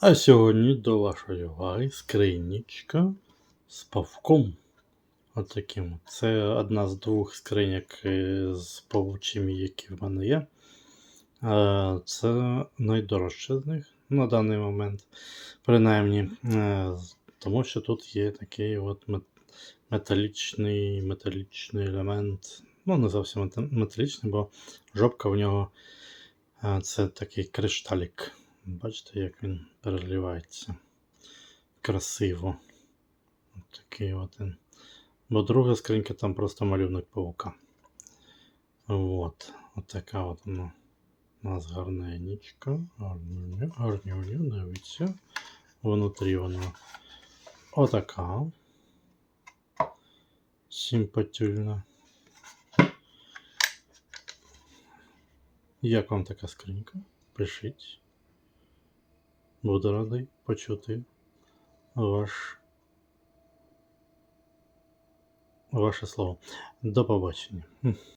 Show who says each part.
Speaker 1: А сьогодні до вашої уваги скринічка з павком. Отаким. от. Це одна з двох скриньок е, з павучими, які в мене є. Е, Це найдорожча з них на даний момент, принаймні. Е, Тому що тут є такий от металічний, металічний елемент. Ну, не зовсім металічний, бо жопка в нього це такий кришталік. Бачите, як він переливається. Красиво. От такий от він. Бо друга скринька там просто малюнок паука. От. От така от вона. У нас гарненечка. Гарнюня, дивіться. Внутрі вона отака. Симпатюльна. Як вам така скринька? Пишіть. Буду радий почути ваш, ваше слово. До побачення.